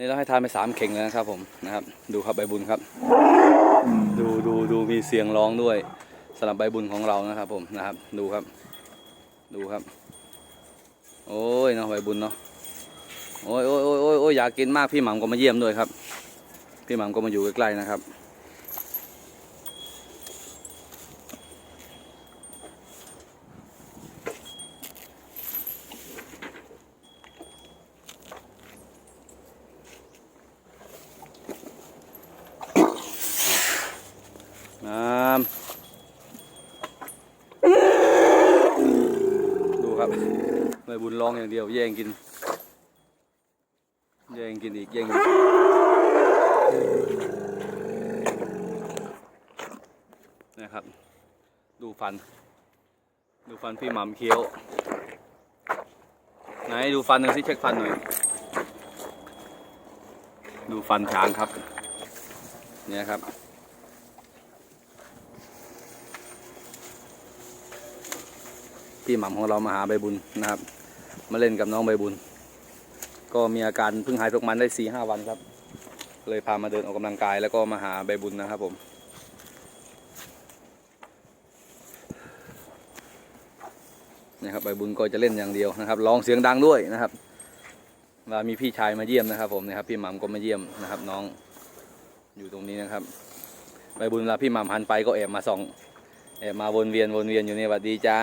นี้เราให้ทานไปสามเข่งแล้วนะครับผมนะครับ ดูครับใบบุญครับ ดูดูดูมีเสียงร้องด้วยสำหรับใบบุญของเรานะครับ ผมนะครับ ดูครับ ดูครับ โอ้ยเนาะใบบุญเนาะโอ้ยโอ้ยโอ้ยโอ้ยโอ้ยอยากกินมากพี่หม่ำก็มาเยี่ยมด้วยครับ พี่หม่ำก็มาอยู่ใกล้ๆนะครับ น้ำดูครับใบุญร้องอย่างเดียว แย่งกิน แย่งกินอีกแย่งกินนะครับ ดูฟัน ดูฟันพี่หม่ำเคี้ยว ไหนดูฟันหน่อยสิเช็คฟันหน่อย ดูฟันช้างครับ เนี่ยครับพี่หม่ำของเรามาหาใบบุญนะครับ มาเล่นกับน้องใบบุญ ก็มีอาการเพิ่งหายตกมันได้สี่ห้าวันครับ เลยพามาเดินออกกำลังกายแล้วก็มาหาใบบุญนะครับผมนี่ครับใบบุญก็จะเล่นอย่างเดียวนะครับร้องเสียงดังด้วยนะครับวลามีพี่ชายมาเยี่ยมนะครับ ผมนะครับ พี่หม่ำก็มาเยี่ยมนะครับ น้องอยู่ตรงนี้นะครับใบบุญเวลาพี่หม่ำหันไปก็แอบมาส่องแอบมาวนเวียนวนเวียนอยู่นี่หวัดดีจ้า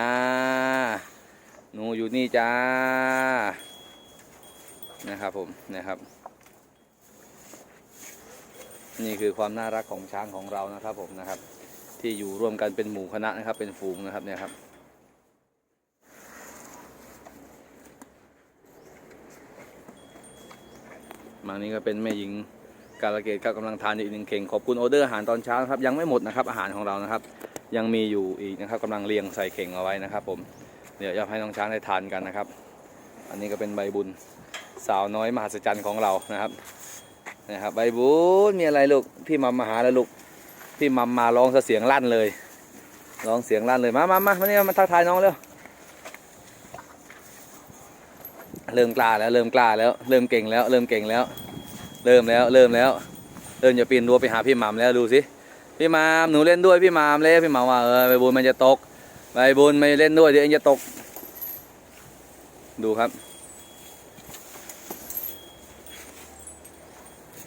นูอยู่นี่จ้า นะครับผมนะครับ นี่คือความน่ารักของช้างของเรานะครับผมนะครับ ที่อยู่ร่วมกันเป็นหมู่คณะนะครับ เป็นฝูงนะครับเนี่ยครับมานี้ก็เป็นแม่หญิงกาลเกตครับกำลังทานอยู่อีกหนึ่งเข่งขอบคุณออเดอร์อาหารตอนเช้านะครับ ยังไม่หมดนะครับอาหารของเรานะครับ ยังมีอยู่อีกนะครับกำลังเรียงใส่เข่งเอาไว้นะครับผม เดี๋ยวจะให้น้องช้างได้ทานกันนะครับ อันนี้ก็เป็นใบบุญสาวน้อยมหัศจรรย์ของเรานะครับนะครับใบบุญมีอะไรลูกพี่มัมมาหาแล้วลูกพี่มัมมาร้องเสียงลั่นเลยร้องเสียงลั่นเลยมามามามานี่มาทักทายน้องเร็วเริ่มกล้าแล้วเริ่มกล้าแล้วเริ่มเก่งแล้วเริ่มเก่งแล้ว เริ่มแล้วเริ่มแล้วเริ่มจะปีนรั้วไปหาพี่มัมแล้วดูสิพี่มามหนูเล่นด้วยพี่มามเล่พี่มามว่าเออใบบุญมันจะตก ใบบุญไม่เล่นด้วยเดี๋ยวเองจะตก ดูครับ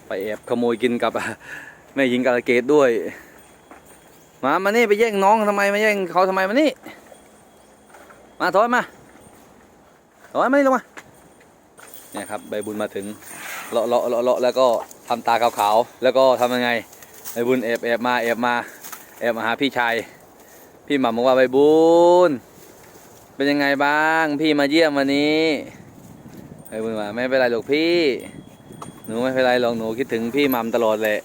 ไปแอบขโมยกินกับแม่หญิงกาลเกตด้วย มามานี่ไปแย่งน้องทำไมมาแย่งเขาทำไมมานี่มาถอยมาถอยมานี่ลงมาเนี่ยครับใบบุญมาถึงเลาะเลาะเลาะเลาะแล้วก็ทำตาขาวๆแล้วก็ทำยังไงใบบุญแอบแอบมาแอบมาแอบมาหาพี่ชาย พี่หม่ำบอกว่าใบบุญเป็นยังไงบ้าง พี่มาเยี่ยมวันนี้ใบบุญว่าไม่เป็นไรหรอกพี่ หนูไม่เป็นไรหรอกหนูคิดถึงพี่หม่ำตลอดแหละ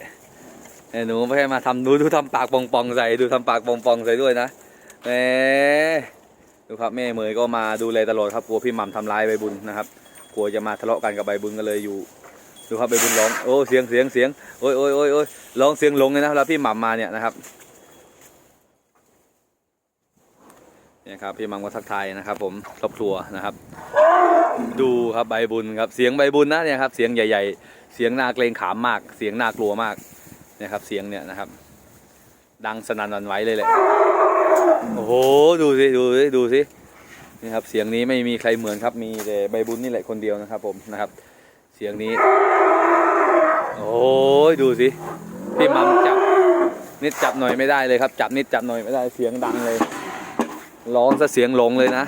เออหนูไม่ให้มาทำดูดูทำปากปองๆใส่ดูทำปากปองๆใส่ด้วยนะแหมดูครับแม่เมยก็มาดูแลตลอดครับกลัวพี่หม่ำทำร้ายใบบุญนะครับกลัวจะมาทะเลาะกันกับใบบุญก็เลยอยู่ดูครับใบบุญร้องโอ้เสียงเสียงเสียงโอ้ยโอ้ยโอ้ยโอ้ยร้องเสียงลงเลยนะแล้วพี่หม่ำมาเนี่ยนะครับเนี่ครับพี่ม่ำก็ทักทายนะครับ ผมครอบครัวนะครับ ดูครับใบบุญครับเสียงใบบุญนะเนี่ยครับเสียงใหญ่ ๆ เสียงน่าเกรงขามมาก เสียงน่ากลัวมากเนี่ยครับเสียงเนี่ยนะครับ ดังสนั่นวันไหวเลยแหละโอ้โหดูสิดูสิดูสินี่ครับเสียงนี้ไม่มีใครเหมือนครับ มีแต่ใบบุญนี่แหละคนเดียวนะครับ ผมนะครับ เสียงนี้ โอ้ยดูสิพี่มัมจับนิดจับหน่อยไม่ได้เลยครับ จับนิดจับหน่อยไม่ได้เสียงดังเลย ร้องซะเสียงหลงเลยนะ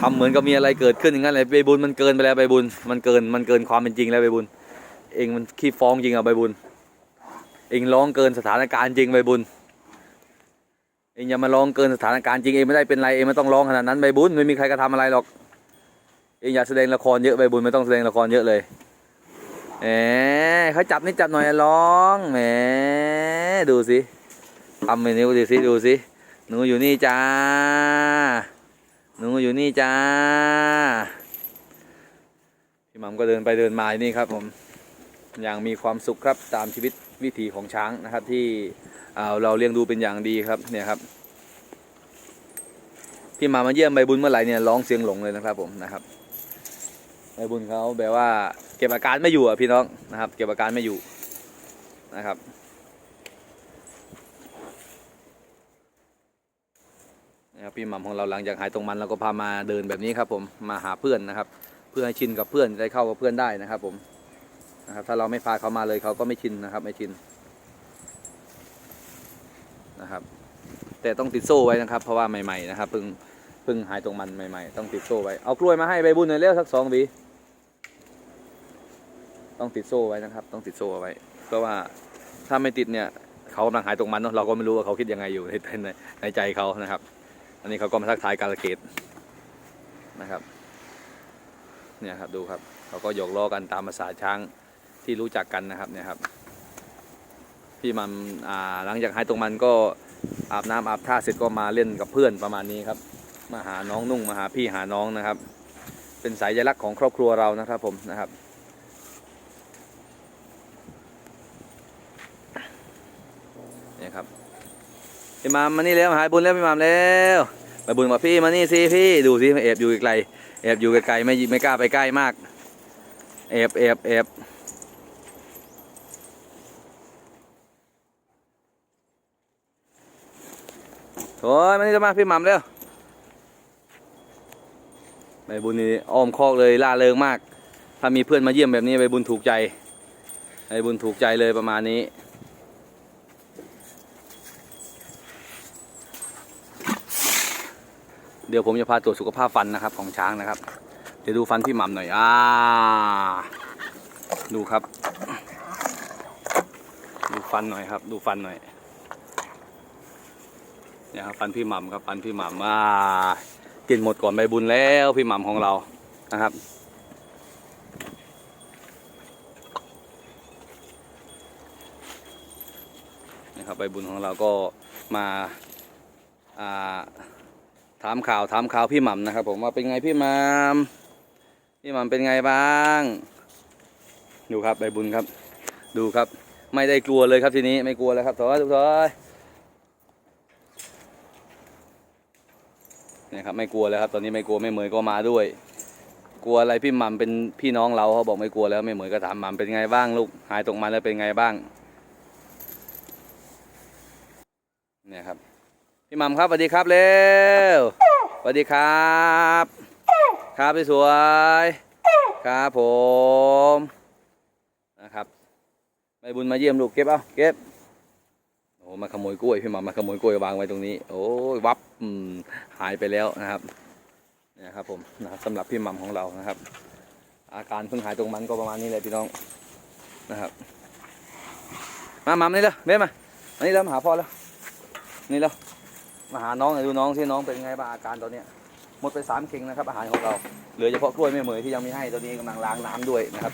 ทำเหมือนกับมีอะไรเกิดขึ้นอย่างนั้นเลยใบบุญมันเกินไปแล้วใบบุญมันเกินมันเกินความเป็นจริงแล้วใบบุญ เองมันขี้ฟ้องจริงอะใบบุญ เองร้องเกินสถานการณ์จริงใบบุญ เองอย่ามาร้องเกินสถานการณ์จริงเองไม่ได้เป็นไรเองไม่ต้องร้องขนาดนั้นใบบุญไม่มีใครกระทำอะไรหรอก เองอย่าแสดงละครเยอะใบบุญไม่ต้องแสดงละครเยอะเลยแหมเขาจับนี่จับหน่อยร้องแหมดูสิทำไปนิ้ดูสิดูสิ หนูอยู่นี่จ้า หนูอยู่นี่จ้า พี่ม่ำก็เดินไปเดินมาอยู่นี่ครับผม อย่างมีความสุขครับตามชีวิตวิถีของช้างนะครับ ที่เราเลี้ยงดูเป็นอย่างดีครับเนี่ยครับ พี่มามาเยี่ยมใบบุญเมื่อไหร่เนี่ยร้องเสียงหลงเลยนะครับผมนะครับใบบุญเขาแบบว่าเก็บอาการไม่อยู่อะพี่น้องนะครับ เก็บอาการไม่อยู่นะครับ นะครับพี่หม่ำของเราหลังจากหายตรงมันเราก็พามาเดินแบบนี้ครับผมมาหาเพื่อนนะครับ เพื่อให้ชินกับเพื่อนได้เข้ากับเพื่อนได้นะครับ ผมนะครับ ถ้าเราไม่พาเขามาเลยเขาก็ไม่ชินนะครับ ไม่ชินนะครับ แต่ต้องติดโซ่ไว้นะครับ เพราะว่าใหม่ๆนะครับเพิ่งเพิ่งหายตรงมันใหม่ ๆ ต้องติดโซ่ไว้เอากล้วยมาให้ใบบุญหน่อยเร็วสักสองวีต้องติดโซ่ไว้นะครับ ต้องติดโซ่เอาไว้ เพราะว่าถ้าไม่ติดเนี่ยเขากำลังหายตรงมันเนาะเราก็ไม่รู้ว่าเขาคิดยังไงอยู่ในในใจเขานะครับ อันนี้เขาก็มาทักทายกาลเกตนะครับ เนี่ยครับดูครับเขาก็หยอกล้อกันตามภาษาช้างที่รู้จักกันนะครับเนี่ยครับพี่มันอ่าหลังจากหายตรงมันก็อาบน้ำอาบท่าเสร็จก็มาเล่นกับเพื่อนประมาณนี้ครับ มาหาน้องนุ่งมาหาพี่หาน้องนะครับ เป็นสายลักษณ์ของครอบครัวเรานะครับผมนะครับ เนี่ยครับ พี่มามมานี่แล้วหายบุญแล้วพี่มามแล้วไปบุญมาพี่มานี่สิพี่ดูสิแอบอยู่ไกลแอบอยู่ไกลไม่ไม่กล้าไปใกล้มากแอบแอบแอบโอ้ยมานี่จะมาพี่มัมเร็วใบบุญนี่อ้อมคอกเลยล่าเริงมาก ถ้ามีเพื่อนมาเยี่ยมแบบนี้ใบบุญถูกใจใบบุญถูกใจเลยประมาณนี้ เดี๋ยวผมจะพาตรวจสุขภาพฟันนะครับของช้างนะครับ เดี๋ยวดูฟันพี่หม่ำหน่อยอ่าดูครับ ดูฟันหน่อยครับ ดูฟันหน่อยเนี่ยครับฟันพี่หม่ำครับฟันพี่หม่ำอ่ากินหมดก่อนใบบุญแล้วพี่หม่ำของเรานะครับนะครับใบบุญของเราก็มาอ่า ถามข่าวถามข่าวพี่หม่ำนะครับ ผมว่าเป็นไงพี่หม่ำพี่หม่ำเป็นไงบ้าง ดูครับใบบุญครับ ดูครับ ไม่ได้กลัวเลยครับทีนี้ไม่กลัวแล้วครับถอยทุกถอยนี่ครับไม่กลัวแล้วครับ ตอนนี้ไม่กลัวไม่เหมยก็มาด้วย กลัวอะไรพี่หม่ำเป็นพี่น้องเราเขาบอกไม่กลัวแล้วไม่เหมยก็ถามหม่ำเป็นไงบ้างลูกหายตกมันแล้วเป็นไงบ้างเนี่ยครับ พี่หมัมครับสวัสดีครับเร็วสวัสดีครับ ครับพี่สวยครับผมนะครับใบบุญมาเยี่ยมลูกเก็บเอาเก็บโอ้มาขโมยกล้วยพี่หมัมมาขโมยกล้วยวางไว้ตรงนี้ โอ้ยวับหายไปแล้วนะครับนี่ยครับผมนะครับสำหรับพี่หมัมของเรานะครับ อาการเพิ่งหายตรงมันก็ประมาณนี้เลยพี่น้องนะครับ มาหมัมนี่เลยเบ้มาอันนี้แล้วมาหาพ่อแล้วนี่แล้ว มาหาน้องหน่อยดูน้องที่น้องเป็นไงบ้างอาการตอนเนี้ยหมดไปสามเข่งนะครับอาหารของเราเหลือเฉพาะกล้วยแม่เหมยที่ยังไม่ให้ตอนนี้กำลังล้างน้ำด้วยนะครับ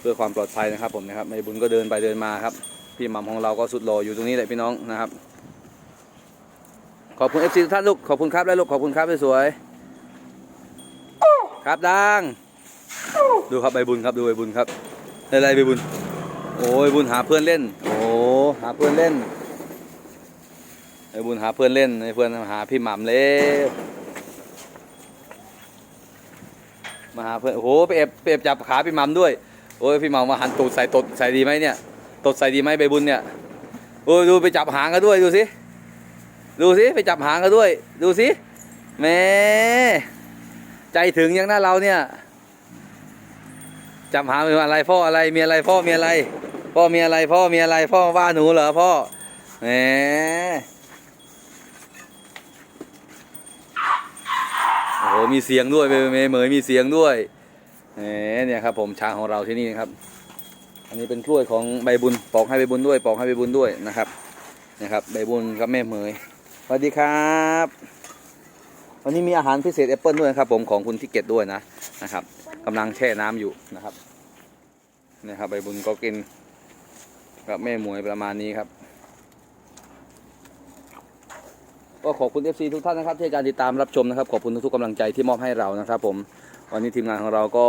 เพื่อความปลอดภัยนะครับผมนะครับไม่บุญก็เดินไปเดินมาครับ พี่หม่ำของเราก็สุดหล่ออยู่ตรงนี้แหละพี่น้องนะครับ ขอบคุณเอฟซีทุกท่านลูกขอบคุณครับและลูกขอบคุณครับสวยๆครับดังดูครับใบบุญครับดูใบบุญครับอะไรใบบุญ โอ้ยบุญหาเพื่อนเล่น โอ้หาเพื่อนเล่น อ้บุญหาเพื่อนเล่นไอ้เพื่อนมาหาพี่หม่ำเร็วมาหาเพื่อนโอ้โหไปเอฟไปเอฟจับขาพี่หม่ำด้วยโอ้ยพี่หม่ำมาหันตูดใส่ตดใส่ดีไหมเนี่ยตดใส่ดีไหมใบบุญเนี่ยโอ้ยดูไปจับหางกันด้วยดูสิดูสิไปจับหางกันด้วย ดูสิแม่ใจถึงยังหน้าเราเนี่ยจับหางเป็นอะไรพ่ออะไรมีอะไรพ่อมีอะไร พ่อมีอะไรพ่อมีอะไรพ่อว่าหนูเหรอพ่อแหม อ้โหมีเสียงด้วยเมย์เหมยมีเสียงด้วยเนี่ยครับผมช้างของเราที่นี่ครับ อันนี้เป็นกล้วยของใบบุญปอกให้ใบบุญด้วยปอกให้ใบบุญด้วยนะครับนะครับใบบุญกับแม่เหมยสวัสดีครับวันนี้มีอาหารพิเศษแอปเปิลด้วยนะครับผมของคุณทิเกตด้วยนะนะครับกำลังแช่น้ำอยู่นะครับนี่ครับใบบุญก็กินกับแม่หมวยประมาณนี้ครับ ก็ขอบคุณ FC ทุกท่านนะครับที่การติดตามรับชมนะครับ ขอบคุณทุกๆกำลังใจที่มอบให้เรานะครับผมวันนี้ทีมงานของเราก็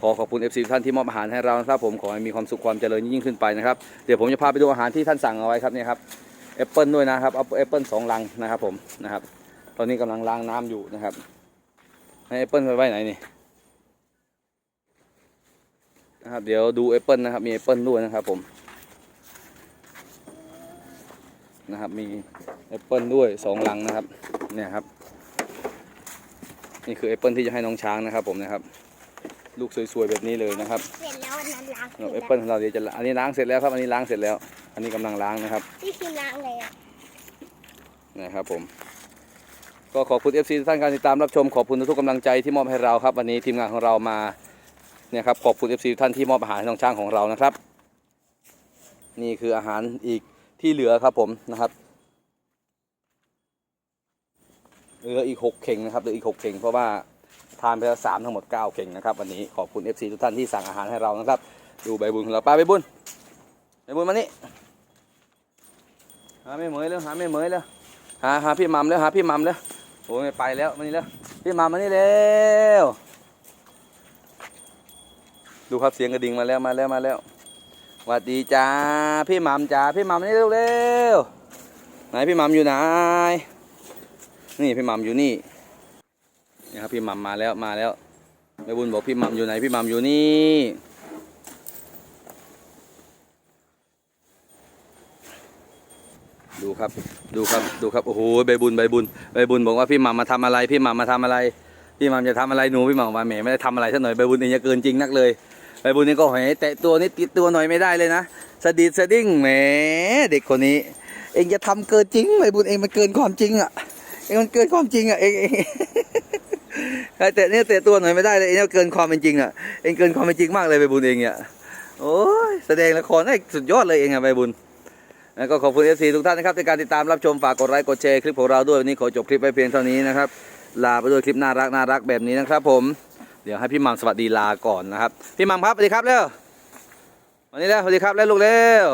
ขอขอบคุณ FC ทุกท่านที่มอบอาหารให้เรานะครับผมขอให้มีความสุขความเจริญยิ่งขึ้นไปนะครับเดี๋ยวผมจะพาไปดูอาหารที่ท่านสั่งเอาไว้ครับเนี่ยครับแอปเปิลด้วยนะครับเอาแอปเปิลสองลังนะครับผมนะครับ ตอนนี้กำลังล้างน้ำอยู่นะครับให้แอปเปิลไปไว้ไหนนี่นะครับเดี๋ยวดูแอปเปิลนะครับมีแอปเปิลด้วยนะครับผมนะครับมี แอปเปิลด้วยสองลังนะครับ เนี่ยครับ นี่คือแอปเปิลที่จะให้น้องช้างนะครับ ผมนะครับ ลูกสวยๆแบบนี้เลยนะครับเสร็จแล้วอันนั้นล้างสำหรับแอปเปิลของเราเดี๋ยวจะอันนี้ล้างเสร็จแล้วครับ อันนี้ล้างเสร็จแล้ว อันนี้กำลังล้างนะครับที่คือล้างเลยอะนะครับผม ก็ขอบคุณ FC ทุกท่านการติดตามรับชมขอบคุณทุกกำลังใจที่มอบให้เราครับ วันนี้ทีมงานของเรามาเนี่ยครับขอบคุณ FC ทุกท่านที่มอบอาหารให้น้องช้างของเรานะครับ นี่คืออาหารอีกที่เหลือครับผมนะครับ เหลืออีกหกเข่งนะครับเหลืออีกหกเข่งเพราะว่าทานไปแล้วสามทั้งหมดเก้าเข่งนะครับวันนี้ขอบคุณ FC ทุกท่านที่สั่งอาหารให้เรานะครับ ดูใบบุญของเราป้าใบบุญใบบุญมานี่หาไม่เหมยแล้วหาไม่เหมยแล้วหาหาพี่มัมแล้วหาพี่มัมแล้วโอ้ยไม่ไปแล้วมานี่แล้วพี่มัมมานี่เร็วดูครับเสียงกระดิ่งมาแล้วมาแล้วมาแล้วสวัสดีจ้าพี่มัมจ้าพี่มัมมานี่เร็วเร็วไหนพี่มัมอยู่ไหน นี่พี่มัมอยู่นี่นี่ครับพี่มัมมาแล้วมาแล้วแม่บุญบอกพี่มัมอยู่ไหนพี่มัมอยู่นี่ ดูครับดูครับดูครับโอ้โหใบบุญใบบุญใบบุญบอกว่าพี่มัมมาทำอะไร พี่มัมมาทำอะไร พี่มัมจะทำอะไรหนูพี่มัมบอกว่าแหมไม่ได้ทำอะไรสักหน่อยใบบุญเองจะเกินจริงนักเลยใบบุญนี่ก็หอยแตะตัวนิดติดตัวหน่อยไม่ได้เลยนะสะดิดสะดิ้งแหมเด็กคนนี้ เองจะทำเกินจริงใบบุญเองมันเกินความจริงอะ เองมันเกินความจริงอะเองเองแต่เนี่ยแต่ตัวหน่อยไม่ได้เลยเองเกินความเป็นจริงอะเองเกินความเป็นจริงมากเลยใบบุญเองเนี่ยโอ้ยแสดงละครได้สุดยอดเลยเองอะใบบุญแล้วก็ขอบคุณเอฟซีทุกท่านนะครับในการติดตามรับชมฝากกดไลค์กดแชร์คลิปของเราด้วยวันนี้ขอจบคลิปไปเพียงเท่านี้นะครับลาไปด้วยคลิปน่ารักน่ารักแบบนี้นะครับ ผมเดี๋ยวให้พี่มัมสวัสดีลาก่อนนะครับ พี่มัมครับสวัสดีครับเร็ววันนี้แล้วสวัสดีครับแล้วลูกเร็ว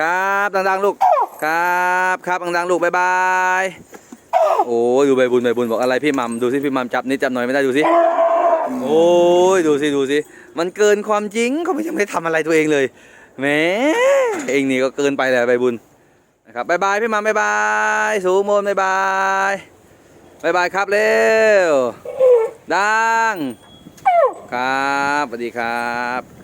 ครับดังๆลูก ครับครับดังๆลูกบายบายโอ้ยดูใบบุญใบบุญบอกอะไรพี่มัมดูสิพี่มัมจับนิดจับหน่อยไม่ได้ดูสิโอ้ยดูสิดูสิมันเกินความจริงเขาไม่ยังไม่ได้ทำอะไรตัวเองเลยแหมเองนี่ก็เกินไปแหละใบบุญนะครับบายบายพี่มัมบายบายสูโมนบายบายบายบายครับเร็วดังครับสวัสดีครับ